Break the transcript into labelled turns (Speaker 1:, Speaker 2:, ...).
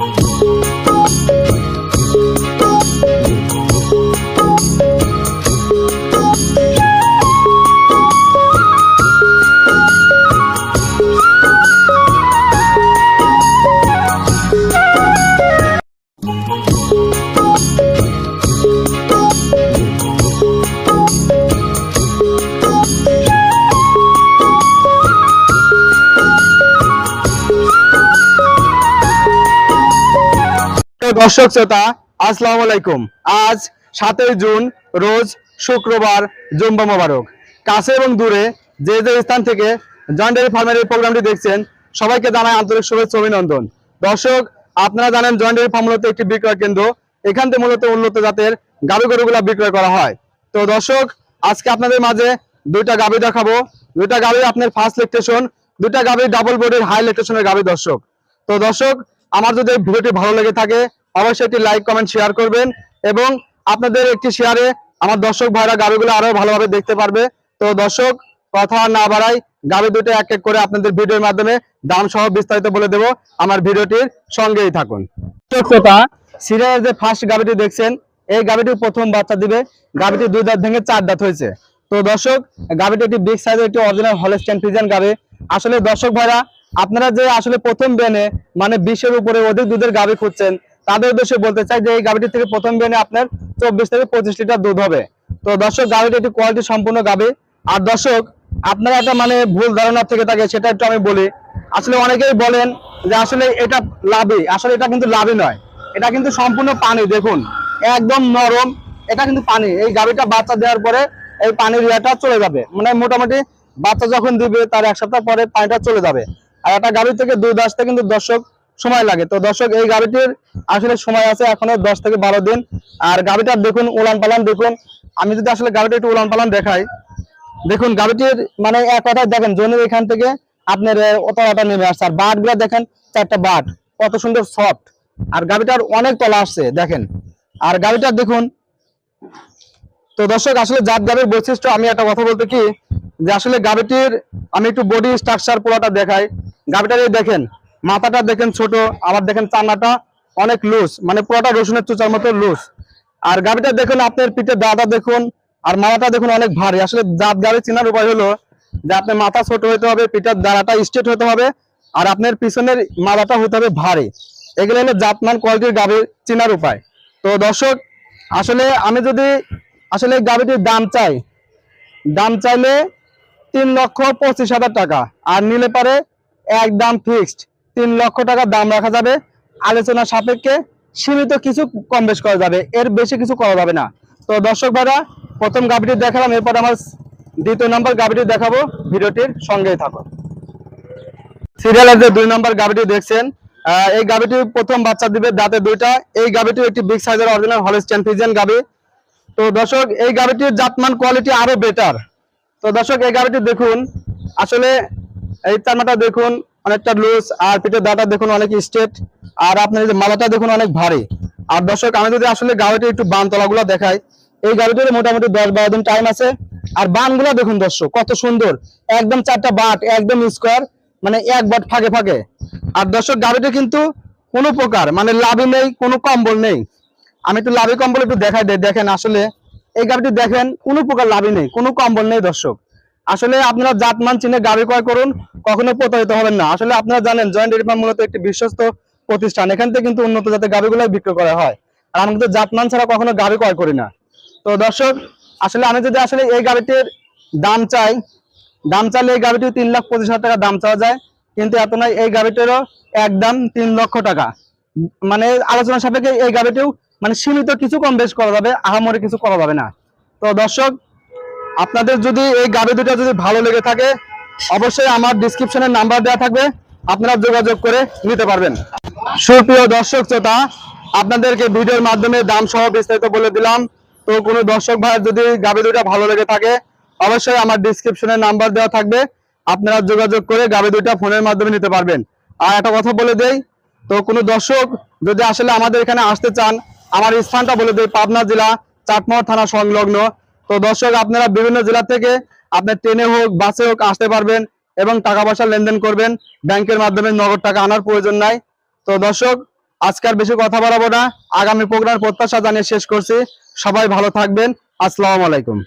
Speaker 1: Thank you. দর্শক শ্রোতা, আসসালামু আলাইকুম। আজ সাতই জুন, রোজ শুক্রবার, জুম্বা মোবারক। কাছে এবং দূরে যে যে স্থান থেকে জয়েন্টারি ফার্মের এই প্রোগ্রামটি দেখছেন, সবাইকে জানাই আন্তরিক শুভেচ্ছা অভিনন্দন। দর্শক, আপনারা জানেন জয়েন্টারি ফার্ম মূলত একটি বিক্রয় কেন্দ্র। এখান থেকে মূলত উন্নত জাতের গাভী গরুগুলা বিক্রয় করা হয়। তো দর্শক, আজকে আপনাদের মাঝে দুইটা গাভী দেখাবো। দুইটা গাভী আপনার ফার্স্ট লেকটেশন দুইটা গাভী ডাবল বোর্ডের হাই লেকটেশনের গাভী দর্শক। তো দর্শক, আমার যদি ভিডিওটি ভালো লেগে থাকে অবশ্যই একটি লাইক কমেন্ট শেয়ার করবেন এবং আপনাদের একটি শেয়ারে আমার দর্শক ভাইরা গাড়িগুলো আরও ভালোভাবে দেখতে পারবে। তো দর্শক, কথা না বাড়াই, গাড়ি দুটো এক এক করে আপনাদের ভিডিওর মাধ্যমে দাম সহ বিস্তারিত বলে দেব। আমার ভিডিওটির সঙ্গেই থাকুন। শ্রোতা সিরিয়ালের যে ফার্স্ট গাড়িটি দেখছেন, এই গাড়িটি প্রথম বাচ্চা দিবে। গাড়িটি দুই দাঁত ভেঙে চার দাঁত হয়েছে। তো দর্শক, গাড়িটি একটি বিগ সাইজের একটি অরিজিনাল হলস্টেন ফ্রিজিয়ান গাড়ি। আসলে দর্শক ভাইরা, আপনারা যে আসলে প্রথম বেনে মানে বিশের উপরে অধিক দুধের গাভী খুঁজছেন তাদের উদ্দেশ্যে বলতে চাই যে এই গাভীটি থেকে প্রথম বেনে আপনার চব্বিশ থেকে পঁচিশ লিটার দুধ হবে। তো দর্শক, গাভীটি একটি কোয়ালিটি সম্পূর্ণ গাভী। আর দর্শক, আপনারা একটা মানে ভুল ধারণা থেকে থাকে, সেটা একটু আমি বলি। আসলে অনেকেই বলেন যে আসলে এটা লাভই আসলে এটা কিন্তু লাভই নয়। এটা কিন্তু সম্পূর্ণ পানি, দেখুন। একদম নরম, এটা কিন্তু পানি। এই গাভীটা বাচ্চা দেওয়ার পরে এই পানির ইয়েটা চলে যাবে। মানে মোটামুটি বাচ্চা যখন দিবে, তার এক সপ্তাহ পরে পানিটা চলে যাবে। আর একটা গাড়ি থেকে দুধ আসতে কিন্তু দর্শক সময় লাগে। তো দর্শক, এই গাড়িটির আসলে সময় আছে এখনও দশ থেকে বারো দিন। আর গাড়িটার দেখুন উলান পালান দেখুন। আমি যদি আসলে গাড়িটা একটু উলান পালান দেখাই। দেখুন, গাড়িটির মানে এক কথায় দেখেন জমির এখান থেকে আপনার অতটা নেমে আসছে। আর বাটগুলা দেখেন, চারটা বাট কত সুন্দর সফট। আর গাড়িটার অনেক তলা আসছে, দেখেন। আর গাড়িটা দেখুন। তো দর্শক, আসলে জাত গাভীর বৈশিষ্ট্য, আমি একটা কথা বলতে কি, যে আসলে গাড়িটির, আমি একটু বডি স্ট্রাকচার পুরোটা দেখাই। এই দেখেন মাথাটা দেখেন ছোট, আবার দেখেন চান্নাটা অনেক লুজ মানে পুরোটা রসুনের চুচার মতো লুজ আর গাভীটা দেখুন, আপনার পিঠের দাদা দেখুন, আর মাথাটা দেখুন অনেক ভারী। আসলে জাত গাভী চেনার উপায় হলো যে আপনার মাথা ছোট হতে হবে, পিঠের দাঁড়াটা স্ট্রেট হতে হবে, আর আপনার পিছনের মাথাটা হতে হবে ভারী। এগুলো হলো জাতমান কোয়ালিটির গাভী চেনার উপায়। তো দর্শক, আসলে আমি যদি, আসলে এই গাভীটির দাম চাই, দাম চাইলে তিন লক্ষ পঁচিশ হাজার টাকা, আর নিলে পারে একদম ফিক্সড তিন লক্ষ টাকা দাম রাখা যাবে। আলোচনা সাপেক্ষে সীমিত কিছু কম বেশ করা যাবে। এর বেশি কিছু করা যাবে না। তো দর্শক ভাইরা, প্রথম গাভীটি দেখালাম, এরপর আমার দ্বিতীয় নম্বর গাভীটি দেখাবো। ভিডিওটির সঙ্গেই থাকো সিরিয়ালের যে দুই নম্বর গাভীটি দেখছেন এই গাভীটি প্রথম বাচ্চা দিবে দাঁতে দুইটা। এই গাভীটি একটি বিগ সাইজের অরিজিনাল হলস্টেন ফিজিয়ান গাভী। তো দর্শক, এই গাড়িটির জাতমান কোয়ালিটি আরও বেটার তো দর্শক, এই গাড়িটি দেখুন। আসলে এই চারমাটা দেখুন অনেকটা লুজ আর পিঠের দাঁটা দেখুন অনেক স্ট্রেট আর আপনার যে মালাটা দেখুন অনেক ভারী। আর দর্শক, আমি যদি আসলে গাড়িটি একটু বান তলাগুলো দেখাই, এই গাড়িটির মোটামুটি দশ বারো দিন টাইম আছে। আর বানগুলো দেখুন দর্শক, কত সুন্দর। একদম চারটা বাট, একদম স্কোয়ার মানে এক বাট ফাঁকে ফাঁকে। আর দর্শক, গাড়িটি কিন্তু কোনো প্রকার মানে লাভই নেই, কোনো কম্বল নেই। আমি একটু লাভি কম্বল একটু দেখাই দেখেন আসলে। এই গাড়িটি দেখেন, কোনো প্রকার লাভই নেই, কোনো কম্বল নেই দর্শক। আসলে আপনারা জাতমান চিনে গাড়ি ক্রয় করুন, কখনো প্রতারিত হবেন না। আসলে আপনারা জানেন, জয়েন্ট ডেয়ারি ফার্ম মূলত একটি বিশ্বস্ত প্রতিষ্ঠান। এখান থেকে কিন্তু উন্নত জাতের গাড়িগুলো বিক্রি করা হয়। আর আমি কিন্তু জাতমান ছাড়া কখনো গাড়ি ক্রয় করি না। তো দর্শক, আসলে আমি যদি আসলে এই গাড়িটির দাম চাই, দাম চাইলে এই গাড়িটি তিন লাখ পঁচিশ হাজার টাকা দাম চাওয়া যায়। কিন্তু এত নয়, এই গাড়িটিরও একদম তিন লক্ষ টাকা। মানে আলোচনা সাপেক্ষে এই গাড়িটিও মানে সীমিত কিছু কম বেশ করা যাবে, আহামরি কিছু করা যাবে না। তো দর্শক আপনাদের যদি এই গাড়ি দুটো যদি ভালো লেগে থাকে, অবশ্যই আমার ডিসক্রিপশনে নাম্বার দেওয়া থাকবে, আপনারা যোগাযোগ করে নিতে পারবেন। সুপ্রিয় দর্শক শ্রোতা, আপনাদেরকে ভিডিওর মাধ্যমে দাম সহ বিস্তারিত বলে দিলাম। তো কোনো দর্শক ভাইয়ের যদি গাড়ি দুটা ভালো লেগে থাকে, অবশ্যই আমার ডিসক্রিপশনে নাম্বার দেওয়া থাকবে। আপনারা যোগাযোগ করে গাড়ি দুটা ফোনের মাধ্যমে নিতে পারবেন। আর একটা কথা বলে দেই, তো কোনো দর্শক যদি আসলে আমাদের এখানে আসতে চান, আমার স্থানটা বলে দিই পাবনা জেলা, চাটমোহর থানা সংলগ্ন। তো দর্শক, আপনারা বিভিন্ন জেলা থেকে আপনার ট্রেনে হোক, বাসে হোক আসতে পারবেন এবং টাকা পয়সা লেনদেন করবেন। ব্যাংকের মাধ্যমে নগদ টাকা আনার প্রয়োজন নাই। তো দর্শক আজকাল বেশি কথা বলাবো না। আগামী প্রোগ্রাম প্রত্যাশা জানিয়ে শেষ করছি। সবাই ভালো থাকবেন। আসসালামু আলাইকুম।